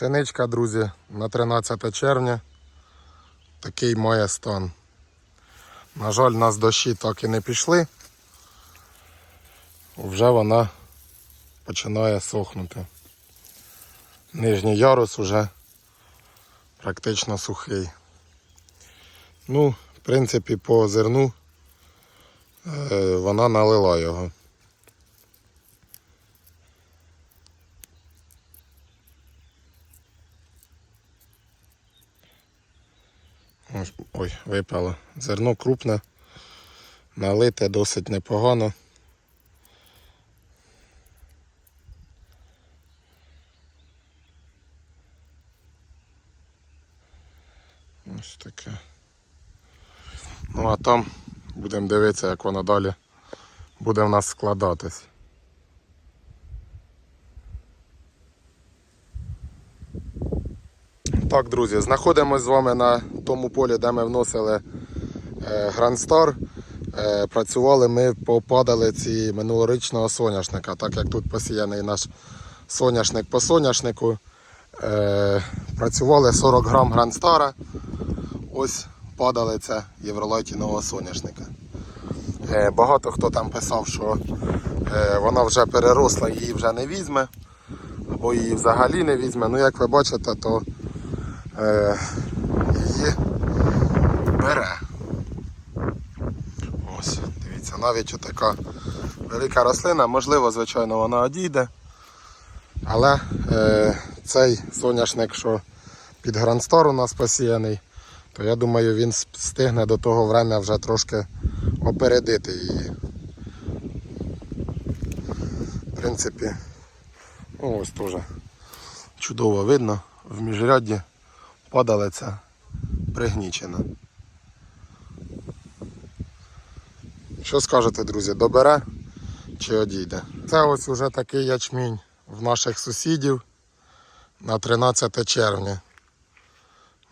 Пшеничка, друзі, на 13 червня. Такий має стан. На жаль, у нас дощі так і не пішли. Вже вона починає сохнути. Нижній ярус уже практично сухий. Ну, в принципі, по зерну е, вона налила його. Ось, Ой, випало. Зерно крупне, налите досить непогано. Ось таке. Ну а там будемо дивитися, як воно далі буде в нас складатись. Так, друзі, знаходимося з вами на тому полі, де ми вносили е, Grand Star. Е, працювали ми по падалиці минулорічного соняшника, так як тут посіяний наш соняшник по соняшнику. Е, працювали 40 грам Star. Ось падалиця євролайтінового соняшника. Е, багато хто там писав, що е, вона вже переросла, її вже не візьме, або її взагалі не візьме. Ну, як ви бачите, то е, її бере. Ось, дивіться, навіть отака велика рослина, можливо, звичайно, вона одійде. Але е, цей соняшник, що під Грандстар у нас посіяний, то я думаю, він встигне до того времени вже трошки опередити її. В принципі, ну ось теж чудово видно в міжрядді падалиця пригнічена. Що скажете, друзі, добере чи одійде? Це ось уже такий ячмінь в наших сусідів на 13 червня.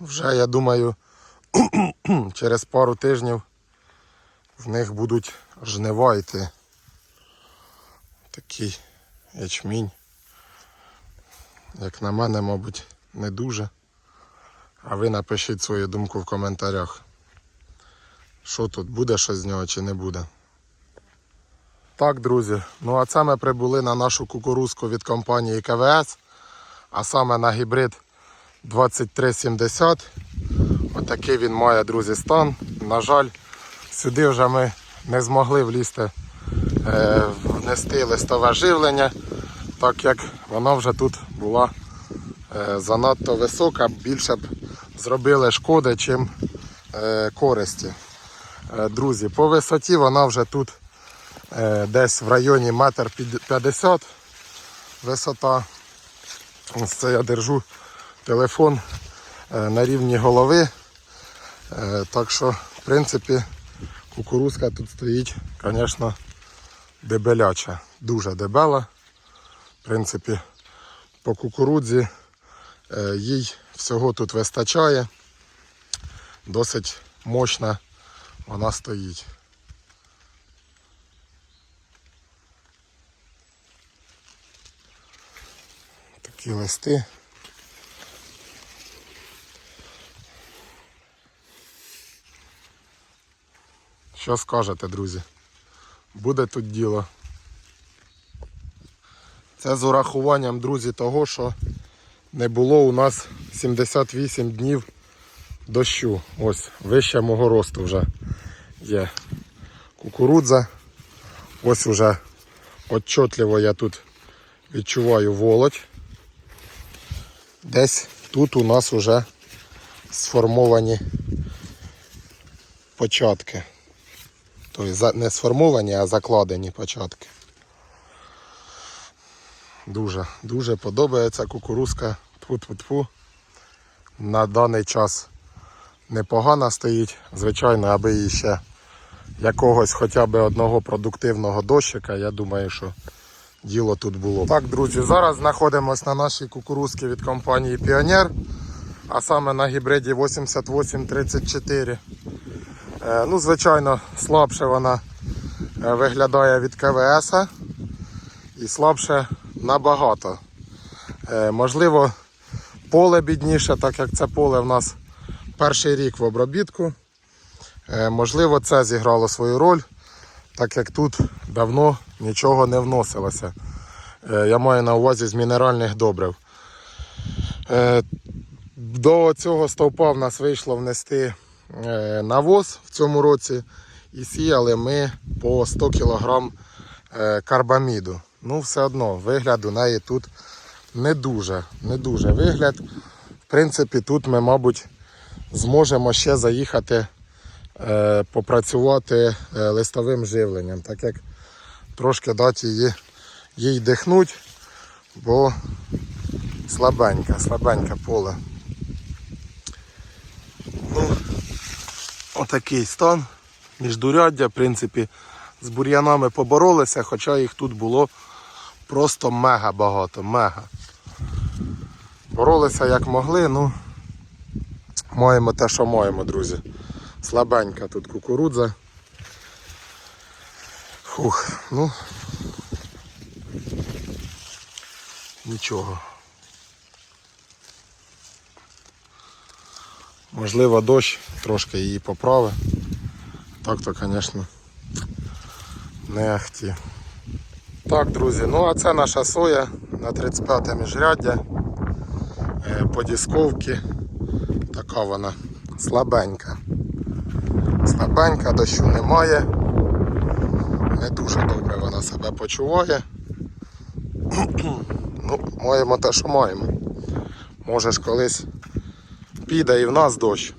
Вже, я думаю, через пару тижнів в них будуть жнива йти. Такий ячмінь. Як на мене, мабуть, не дуже. А ви напишіть свою думку в коментарях. Що тут, буде щось з нього чи не буде. Так, друзі, ну а це ми прибули на нашу кукурузку від компанії КВС, а саме на гібрид 2370. Отакий він має, друзі, стан. На жаль, сюди вже ми не змогли влізти, е, внести листове живлення, так як воно вже тут була е, занадто висока, більше б зробили шкоди, чим е, користі. Е, Друзі, по висоті вона вже тут е, десь в районі метр під- 50 висота. Ось це я держу телефон на рівні голови. Так що, в принципі, кукурузка тут стоїть, звісно, дебеляча. Дуже дебела. В принципі, по кукурудзі їй всього тут вистачає. Досить мощна вона стоїть. Такі листи. Що скажете, друзі? Буде тут діло. Це з урахуванням, друзі, того, що не було у нас 78 днів дощу. Ось, вище мого росту вже є кукурудза. Ось уже отчетливо я тут відчуваю волоть. Десь тут у нас вже сформовані початки. Тобто не сформовані, а закладені початки. Дуже, дуже подобається кукурузка. Тьфу-тьфу-тьфу. На даний час непогано стоїть. Звичайно, аби її ще якогось хоча б одного продуктивного дощика, я думаю, що діло тут було. Так, друзі, зараз знаходимося на нашій кукурузці від компанії Піонер, а саме на гібриді 8834. Е, ну, звичайно, слабше вона е, виглядає від КВС і слабше набагато. Е, можливо, Поле бідніше, так як це поле в нас перший рік в обробітку. Е, Можливо, це зіграло свою роль, так як тут давно нічого не вносилося. Е, Я маю на увазі з мінеральних добрив. До цього стовпа в нас вийшло внести навоз в цьому році і сіяли ми по 100 кг карбаміду. Ну, все одно, вигляд у неї тут не дуже, не дуже вигляд. В принципі, тут ми, мабуть, зможемо ще заїхати е, попрацювати е, листовим живленням, так як трошки дати її, їй дихнуть, бо слабеньке, слабеньке поле. Ну, отакий стан. Міждуряддя, в принципі, з бур'янами поборолися, хоча їх тут було просто мега багато, мега. Боролися як могли, ну маємо те, що маємо, друзі. Слабенька тут кукурудза. Фух, ну нічого. Можливо, дощ трошки її поправить. Так то, звісно, не ахті. Так, друзі, ну а це наша соя на 35 міжряддя. Е, По дісковці. Така вона слабенька. Слабенька, дощу немає. Не дуже добре вона себе почуває. ну, маємо те, що маємо. Може ж колись піде і в нас дощ,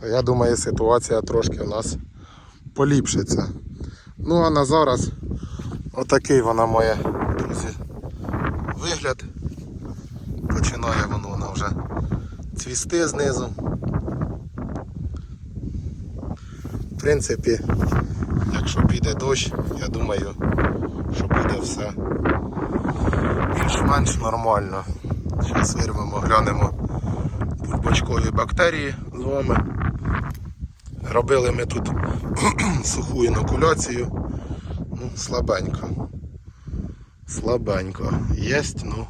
то я думаю, ситуація трошки в нас поліпшиться. Ну а на зараз отакий вона має, друзі, вигляд. Починає воно вона вже цвісти знизу. В принципі, якщо піде дощ, я думаю, що буде все більш-менш нормально. Зараз вирвемо, глянемо бульбочкові бактерії з вами. Робили ми тут суху інокуляцію. Ну, слабенько. Слабенько. Єсть, ну.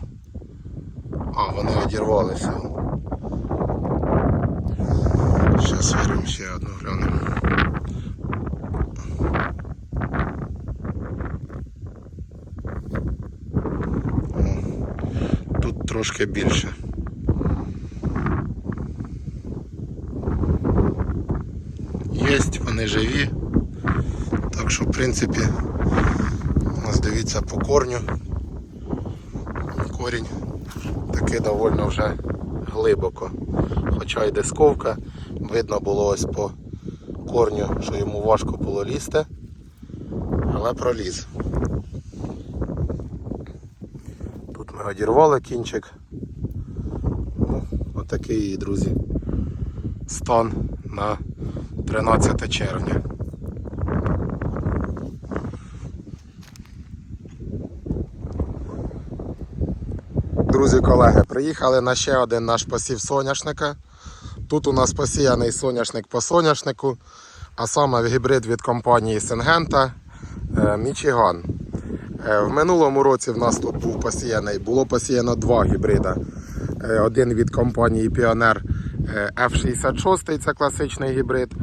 А, вони одірвалися. Зараз вирвемо ще одну глянемо. Тут трошки більше. Єсть, вони живі. Так що, в принципі, ось дивіться по корню. Корінь такий доволі вже глибоко. Хоча й дисковка, видно було ось по корню, що йому важко було лізти, але проліз. Тут ми одірвали кінчик. Ну, отакий, друзі, стан на 13 червня. Друзі, колеги, приїхали на ще один наш посів соняшника. Тут у нас посіяний соняшник по соняшнику, а саме гібрид від компанії Сингента Мічиган. Е, В минулому році в нас тут був посіяний, було посіяно два гібрида. Е, Один від компанії е, F66, це класичний гібрид.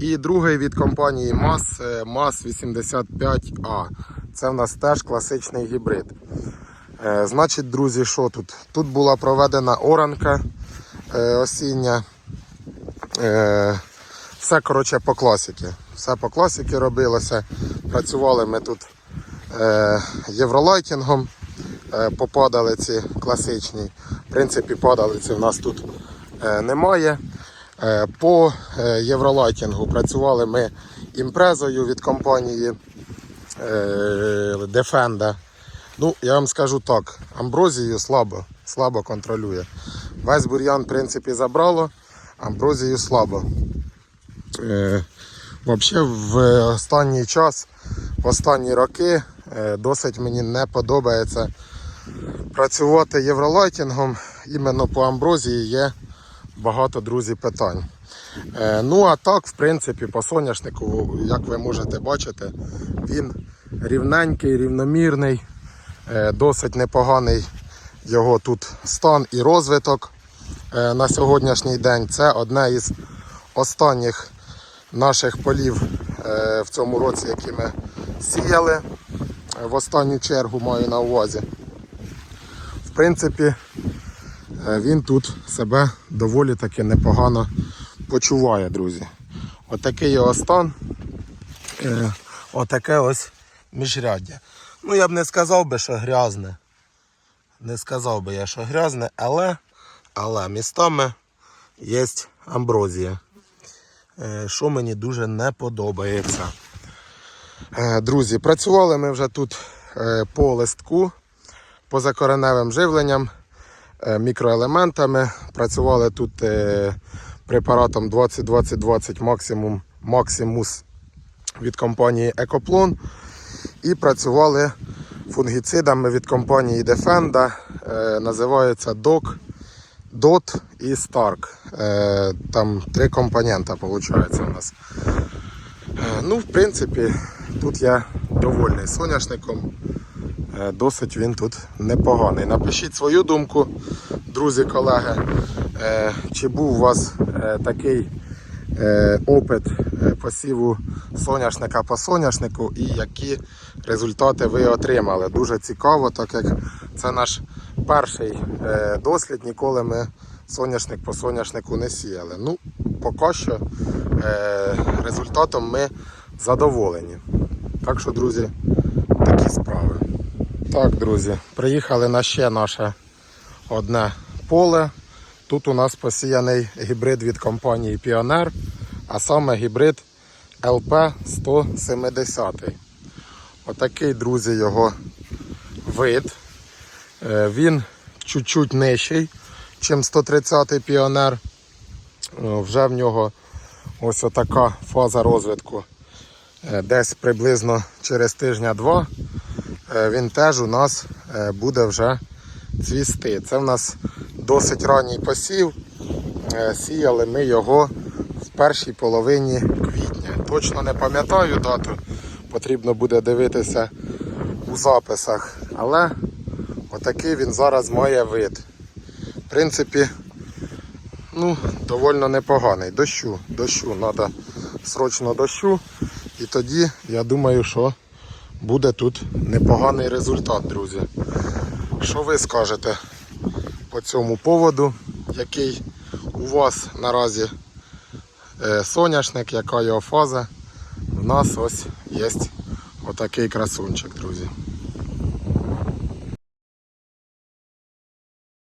І другий від компанії MAS, MAS 85A. Це в нас теж класичний гібрид. Е, Значить, друзі, що тут? Тут була проведена оранка е, осіння. Е, Все коротше по класіки. Все по класіки робилося. Працювали ми тут євролайтінгом. Е, попадали ці класичні. В принципі, падалиці в нас тут немає. По євролайтінгу працювали ми імпрезою від компанії Defenda. Ну, я вам скажу так, амброзію слабо, слабо контролює. Весь бур'ян, в принципі, забрало, амброзію слабо. Е, Взагалі, в останній час, в останні роки, е, досить мені не подобається працювати євролайтінгом. Іменно по амброзії є багато, друзі, питань. Е, Ну, а так, в принципі, по соняшнику, як ви можете бачити, він рівненький, рівномірний, досить непоганий його тут стан і розвиток. е, на сьогоднішній день. Це одне із останніх наших полів е, в цьому році, які ми сіяли. Е, В останню чергу маю на увазі. В принципі, е, він тут себе доволі таки непогано почуває, друзі. Отакий його стан. Е, Отаке ось міжряддя. Ну, я б не сказав би, що грязне. Не сказав би я, що грязне, але, але містами є амброзія. Е, Що мені дуже не подобається. Е, Друзі, працювали ми вже тут е, по листку, по закореневим живленням, мікроелементами. Працювали тут препаратом 20-20-20 максимум, Максимус від компанії Екоплон. І працювали фунгіцидами від компанії Defenda. Е, називається DOC, DOT і Stark. Е, там три компонента виходить у нас. Е, Ну, в принципі, тут я довольний соняшником. Досить він тут непоганий. Напишіть свою думку, друзі, колеги, чи був у вас такий опит е, посіву соняшника по соняшнику і які результати ви отримали. Дуже цікаво, так як це наш перший е, дослід, ніколи ми соняшник по соняшнику не сіяли. Ну, поки що е, результатом ми задоволені. Так що, друзі, такі справи. Так, друзі, приїхали на ще наше одне поле. Тут у нас посіяний гібрид від компанії Pioneer, а саме гібрид LP170. Отакий, друзі, його вид. Е, Він чуть-чуть нижчий, ніж 130-й Pioneer. Е, Вже в нього ось така фаза розвитку. Е, Десь приблизно через тижня-два він теж у нас буде вже цвісти. Це в нас досить ранній посів. Е, Сіяли ми його в першій половині квітня. Точно не пам'ятаю дату, потрібно буде дивитися у записах. Але отакий він зараз має вид. В принципі, ну, доволі непоганий. Дощу, дощу, треба срочно дощу. І тоді я думаю, що буде тут непоганий результат, друзі. Що ви скажете по цьому поводу, який у вас наразі е, соняшник, яка його фаза? У нас ось є отакий красунчик, друзі.